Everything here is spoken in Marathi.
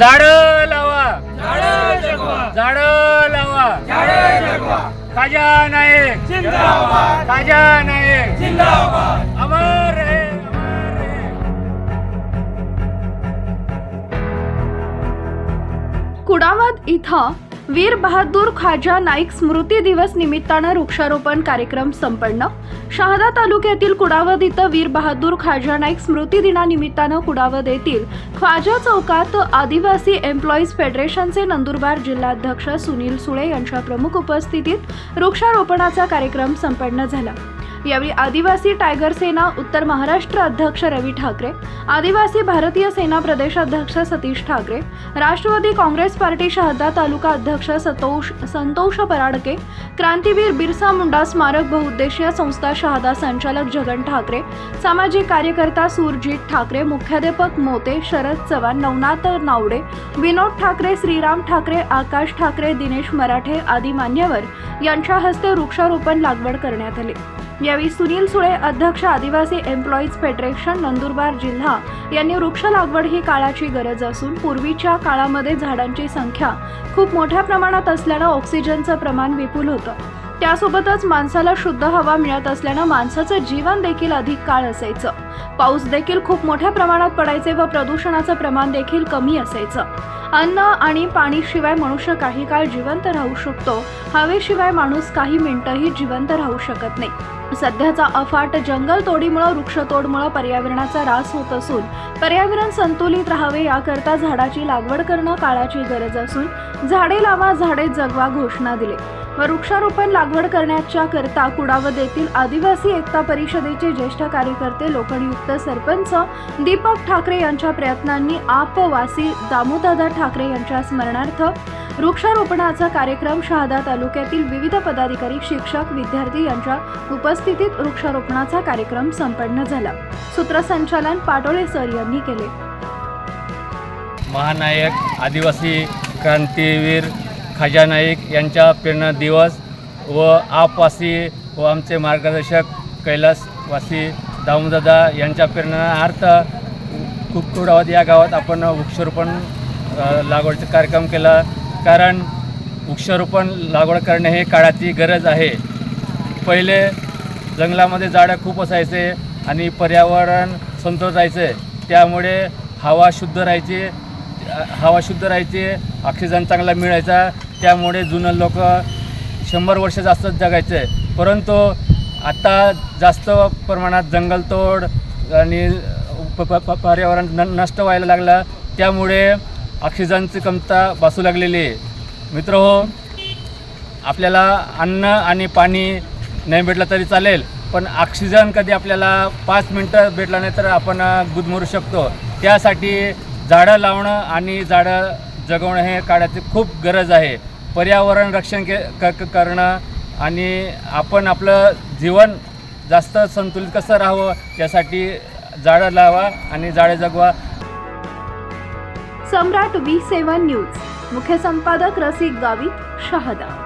झाड लावा. झाड लावा. खाजा नायक खाजा नायक अमर रहे कुडावत इथं वीर बहादूर खाजा नाईक स्मृती दिवस निमित्तानं वृक्षारोपण कार्यक्रम संपन्न. शहादा तालुक्यातील कुडावद इथं वीर बहादूर खाजा नाईक स्मृती दिनानिमित्तानं कुडावद येथील ख्वाजा चौकात आदिवासी एम्प्लॉईज फेडरेशनचे नंदुरबार जिल्हाध्यक्ष सुनील सुळे यांच्या प्रमुख उपस्थितीत वृक्षारोपणाचा कार्यक्रम संपन्न झाला. यावेळी आदिवासी टायगर सेना उत्तर महाराष्ट्र अध्यक्ष रवी ठाकरे आदिवासी भारतीय सेना प्रदेशाध्यक्ष सतीश ठाकरे राष्ट्रवादी काँग्रेस पार्टी शहादा तालुका अध्यक्ष सतोष संतोष पराडके क्रांतीवीर बिरसा मुंडा स्मारक बहुउद्देशीय संस्था शहादा संचालक जगन ठाकरे सामाजिक कार्यकर्ता सुरजीत ठाकरे मुख्याध्यापक मोते शरद चव्हाण नवनाथ नावडे विनोद ठाकरे श्रीराम ठाकरे आकाश ठाकरे दिनेश मराठे आदी मान्यवर यांच्या हस्ते वृक्षारोपण लागवड करण्यात आली. यावेळी सुनील सुळे अध्यक्ष आदिवासी एम्प्लॉईज फेडरेशन नंदुरबार जिल्हा यांनी वृक्ष लागवड ही काळाची गरज असून पूर्वीच्या काळामध्ये झाडांची संख्या खूप मोठ्या प्रमाणात असल्यानं ऑक्सिजनचं प्रमाण विपुल होतं. त्यासोबतच माणसाला शुद्ध हवा मिळत असल्यानं माणसाचं जीवन देखील अधिक काळ असायचं. पाऊस देखील खूप मोठ्या प्रमाणात पडायचे व प्रदूषणाचं प्रमाण देखील कमी असायचं. अन्न आणि पाणीशिवाय मनुष्य काही काळ जिवंत राहू शकतो. हवेशिवाय माणूस काही मिनिटंही जिवंत राहू शकत नाही. सध्याचा अफाट जंगल तोडीमुळं वृक्षतोडमुळं पर्यावरणाचा ऱ्हास होत असून पर्यावरण संतुलित राहावे याकरता झाडाची लागवड करणं काळाची गरज असून झाडे लावा झाडे जगवा घोषणा दिली व वृक्षारोपण लागवड करण्याच्या करता कुडावद येथील आदिवासी एकता परिषदेचे ज्येष्ठ कार्यकर्ते लोकनियुक्त सरपंच दीपक ठाकरे यांच्या प्रयत्नांनी आपवासी दामोदादा ठाकरे यांच्या स्मरणार्थ वृक्षारोपणाचा कार्यक्रम शहादा तालुक्यातील विविध पदाधिकारी शिक्षक विद्यार्थी यांच्या उपस्थितीत वृक्षारोपणाचा कार्यक्रम संपन्न झाला. सूत्रसंचालन पाटोळे सर यांनी केले. महानायक आदिवासी क्रांतीवीर खाजा नाईक यांच्या प्रेरणा दिवस व आपवासी व आमचे मार्गदर्शक कैलासवासी दामोदादा यांच्या प्रेरणार्थ कुकुडावत या गावात आपण वृक्षारोपण लागवडचा कार्यक्रम केला. कारण वृक्षारोपण लागवड करणे हे काळाची गरज आहे. पहिले जंगलामध्ये झाडं खूप असायचे आणि पर्यावरण संतुलित राहायचे. त्यामुळे हवा शुद्ध राहायची हवा शुद्ध राहायची ऑक्सिजन चांगला मिळायचा. त्यामुळे जुनं लोक शंभर वर्ष जास्त जगायचे. परंतु आता जास्त प्रमाणात जंगलतोड आणि पर्यावरण न नष्ट व्हायला लागलं. त्यामुळे ऑक्सिजनची कमता भासू लागलेली आहे. मित्र हो आपल्याला अन्न आणि पाणी नाही भेटलं तरी चालेल पण ऑक्सिजन कधी आपल्याला पाच मिनटं भेटला नाही तर आपण गुदमरू शकतो. त्यासाठी झाडं लावणं आणि झाडं जगवणं हे काळाची खूप गरज आहे. पर्यावरण रक्षण के क- करणं आणि आपण आपलं जीवन जास्त संतुलित कसं राहावं यासाठी झाडं लावा आणि झाडं जगवा. Samrat V seven news. मुख्य संपादक रसिक गावित शहादा.